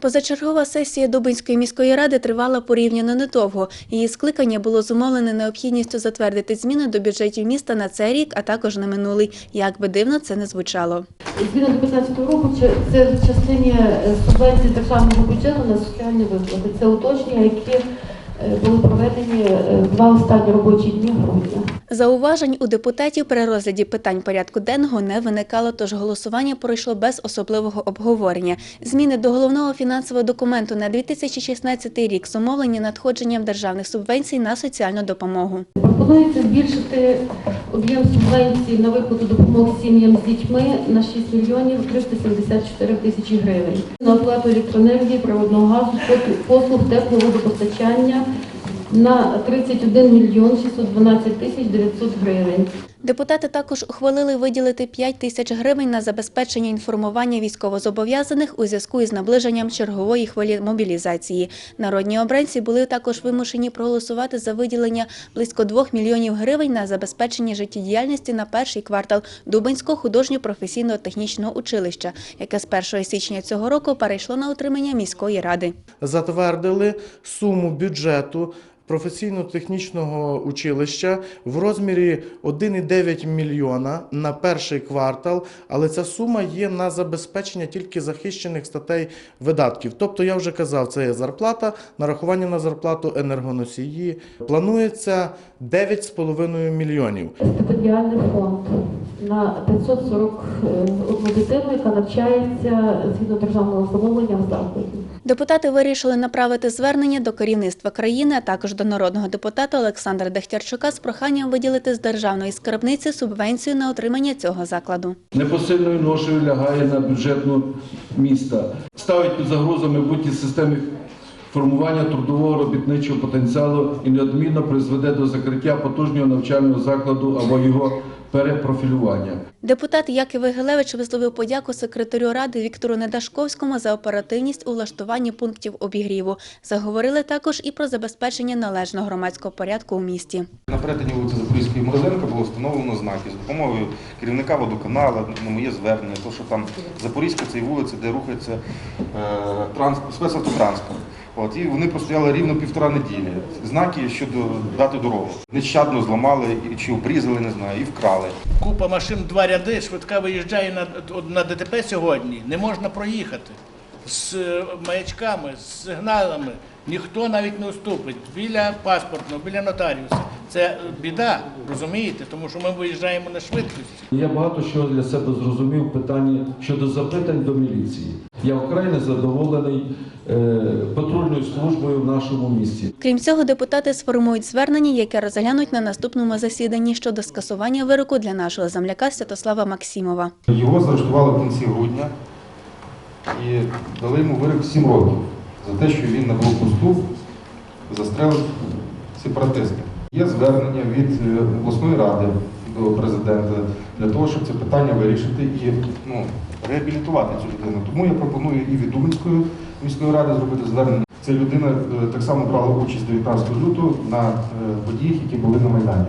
Позачергова сесія Дубинської міської ради тривала порівняно недовго. Її скликання було зумовлене необхідністю затвердити зміни до бюджетів міста на цей рік, а також на минулий. Як би дивно це не звучало. Згідно до 15 року, це в частині е, субвенції державного бюджету на соціальні виплати. Це уточнення, які е, були проведені е, два останні робочі дні грудня. Зауважень у депутатів при розгляді питань порядку денного не виникало, тож голосування пройшло без особливого обговорення. Зміни до головного фінансового документу на 2016 рік зумовлені надходженням державних субвенцій на соціальну допомогу. Пропонується збільшити об'єм субвенції на виплату допомоги сім'ям з дітьми на 6 мільйонів 374 тисячі гривень. На оплату електроенергії, природного газу, послуг тепловодопостачання на 31 мільйон 612 тисяч 900 гривень. Депутати також ухвалили виділити 5 тисяч гривень на забезпечення інформування військовозобов'язаних у зв'язку із наближенням чергової хвилі мобілізації. Народні обранці були також вимушені проголосувати за виділення близько 2 мільйонів гривень на забезпечення життєдіяльності на перший квартал Дубинського художньо-професійного технічного училища, яке з 1 січня цього року перейшло на утримання міської ради. затвердили суму бюджету професійно-технічного училища в розмірі 1,9 мільйона на перший квартал, але ця сума є на забезпечення тільки захищених статей видатків. Тобто, я вже казав, це є зарплата, нарахування на зарплату енергоносії. Планується 9,5 мільйонів. Стипендіальний фонд на 541 дитину, яка навчається згідно державного замовлення в закладі. Депутати вирішили направити звернення до керівництва країни, а також до народного депутата Олександра Дехтярчука з проханням виділити з державної скарбниці субвенцію на отримання цього закладу. непосильною ношею лягає на бюджетну міста, ставить під загрозу майбутні системи формування трудового робітничого потенціалу і неодмінно призведе до закриття потужного навчального закладу або його перепрофілювання. Депутат Яків Вигелевич висловив подяку секретарю ради Віктору Недашковському за оперативність у влаштуванні пунктів обігріву. Заговорили також і про забезпечення належного громадського порядку у місті. На перетині вулиці Запорізької Морозенка було встановлено знаки з допомогою керівника водоканалу, на моє звернення, то що там Запорізька це вулиця, де рухається е, транспорт, спецавтотранспорт. От, і вони простояли рівно півтора неділі. Знаки щодо дати дорогу. Нещадно зламали чи обрізали, не знаю, і вкрали. Купа машин, два ряди, швидка виїжджає на, на ДТП сьогодні. Не можна проїхати з е, маячками, з сигналами. Ніхто навіть не уступить біля паспортного, біля нотаріуса. Це біда, розумієте? Тому що ми виїжджаємо на швидкості. Я багато що для себе зрозумів в питанні щодо запитань до міліції. Я вкрай незадоволений е, патрульною службою в нашому місті. Крім цього, депутати сформують звернення, яке розглянуть на наступному засіданні щодо скасування вироку для нашого земляка Святослава Максимова. Його заарештували в кінці грудня і дали йому вирок 7 років за те, що він на блокпосту застрелив сепаратиста. Є звернення від е, обласної ради до президента для того, щоб це питання вирішити і ну, реабілітувати цю людину. Тому я пропоную і від Дубинської міської ради зробити звернення. Ця людина е, так само брала участь 19 лютого на е, подіях, які були на Майдані.